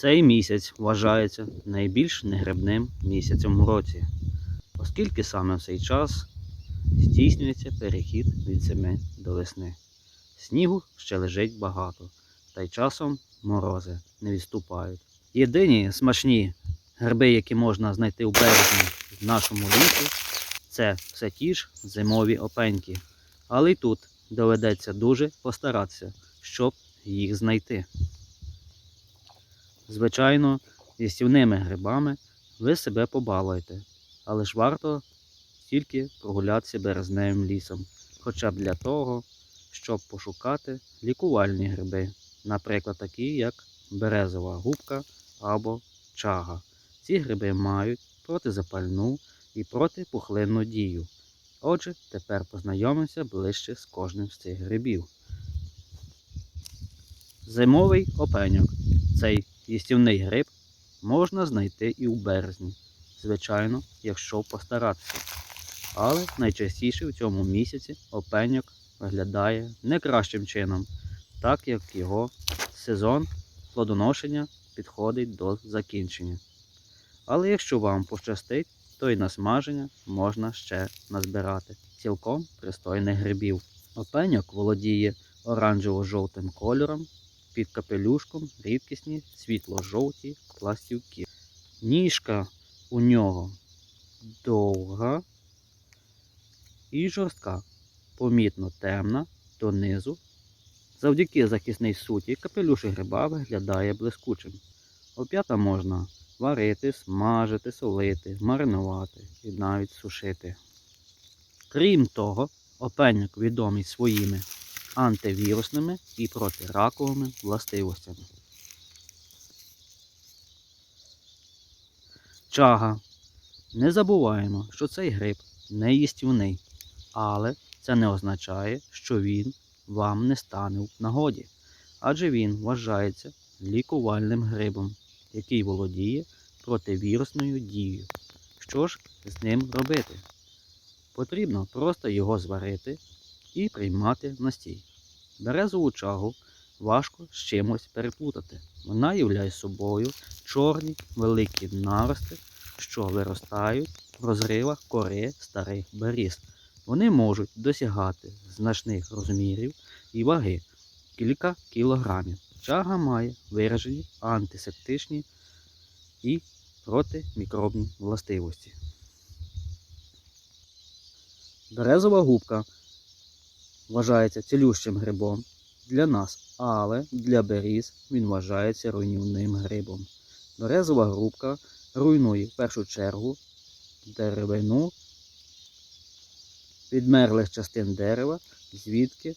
Цей місяць вважається найбільш негрибним місяцем у році, оскільки саме в цей час здійснюється перехід від зими до весни. Снігу ще лежить багато, та й часом морози не відступають. Єдині смачні гриби, які можна знайти у березні в нашому лісі, це все ті ж зимові опеньки. Але й тут доведеться дуже постаратися, щоб їх знайти. Звичайно, їстівними грибами ви себе побалуєте, але ж варто тільки прогулятися березневим лісом, хоча б для того, щоб пошукати лікувальні гриби, наприклад, такі як березова губка або чага. Ці гриби мають протизапальну і протипухлинну дію. Отже, тепер познайомимося ближче з кожним з цих грибів. Зимовий опеньок. Цей їстівний гриб можна знайти і у березні, звичайно, якщо постаратися. Але найчастіше в цьому місяці опеньок виглядає не кращим чином, так як його сезон плодоношення підходить до закінчення. Але якщо вам пощастить, то й на смаження можна ще назбирати цілком пристойних грибів. Опеньок володіє оранжево-жовтим кольором, під капелюшком рідкісні світло-жовті пластівки. Ніжка у нього довга і жорстка, помітно темна донизу. Завдяки захисній суті капелюшик гриба виглядає блискучим. Оп'ята можна варити, смажити, солити, маринувати і навіть сушити. Крім того, опеньок відомий своїми антивірусними і протираковими властивостями. Чага. Не забуваємо, що цей гриб не їстівний, але це не означає, що він вам не стане в нагоді, адже він вважається лікувальним грибом, який володіє противірусною дією. Що ж з ним робити? Потрібно просто його зварити і приймати настій. Березову чагу важко з чимось переплутати. Вона являє собою чорні великі нарости, що виростають в розривах кори старих беріз. Вони можуть досягати значних розмірів і ваги кілька кілограмів. Чага має виражені антисептичні і протимікробні властивості. Березова губка вважається цілющим грибом для нас, але для беріз він вважається руйнівним грибом. Березова грубка руйнує в першу чергу деревину відмерлих частин дерева, звідки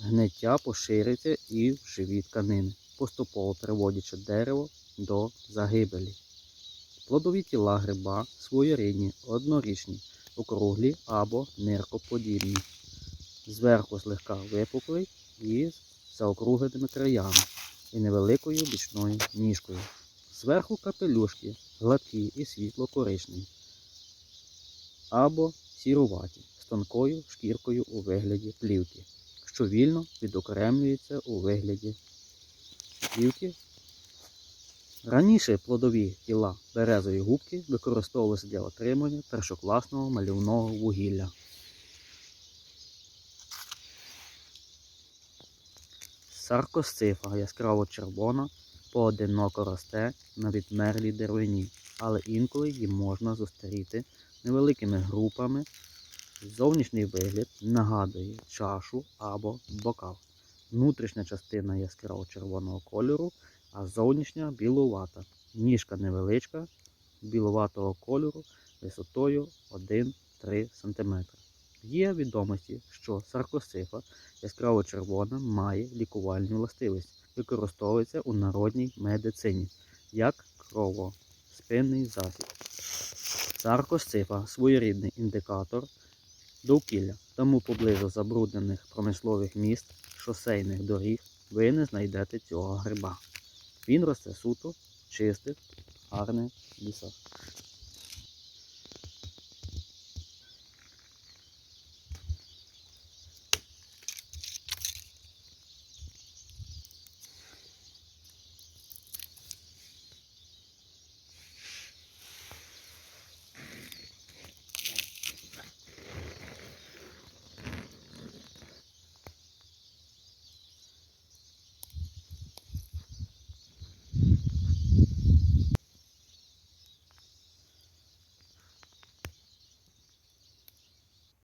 гниття пошириться і в живі тканини, поступово приводячи дерево до загибелі. Плодові тіла гриба своєрідні, однорічні, округлі або ниркоподібні. Зверху слегка випуклий і з заокругленими краями і невеликою бічною ніжкою. Зверху капелюшки гладкі і світло-коричневі або сіруваті з тонкою шкіркою у вигляді плівки, що вільно відокремлюється у вигляді плівки. Раніше плодові тіла березової губки використовувалися для отримання першокласного малівного вугілля. Саркосцифа яскраво червона, поодиноко росте на відмерлій деревині, але інколи її можна зустріти невеликими групами. Зовнішній вигляд нагадує чашу або бокал. Внутрішня частина яскраво червоного кольору, а зовнішня білувата. Ніжка невеличка, білуватого кольору висотою 1-3 см. Є відомості, що саркосифа яскраво червона має лікувальну властивість, використовується у народній медицині як кровоспинний засіб. Саркосцифа своєрідний індикатор довкілля, тому поблизу забруднених промислових міст, шосейних доріг ви не знайдете цього гриба. Він росте суто чистих, гарних лісах.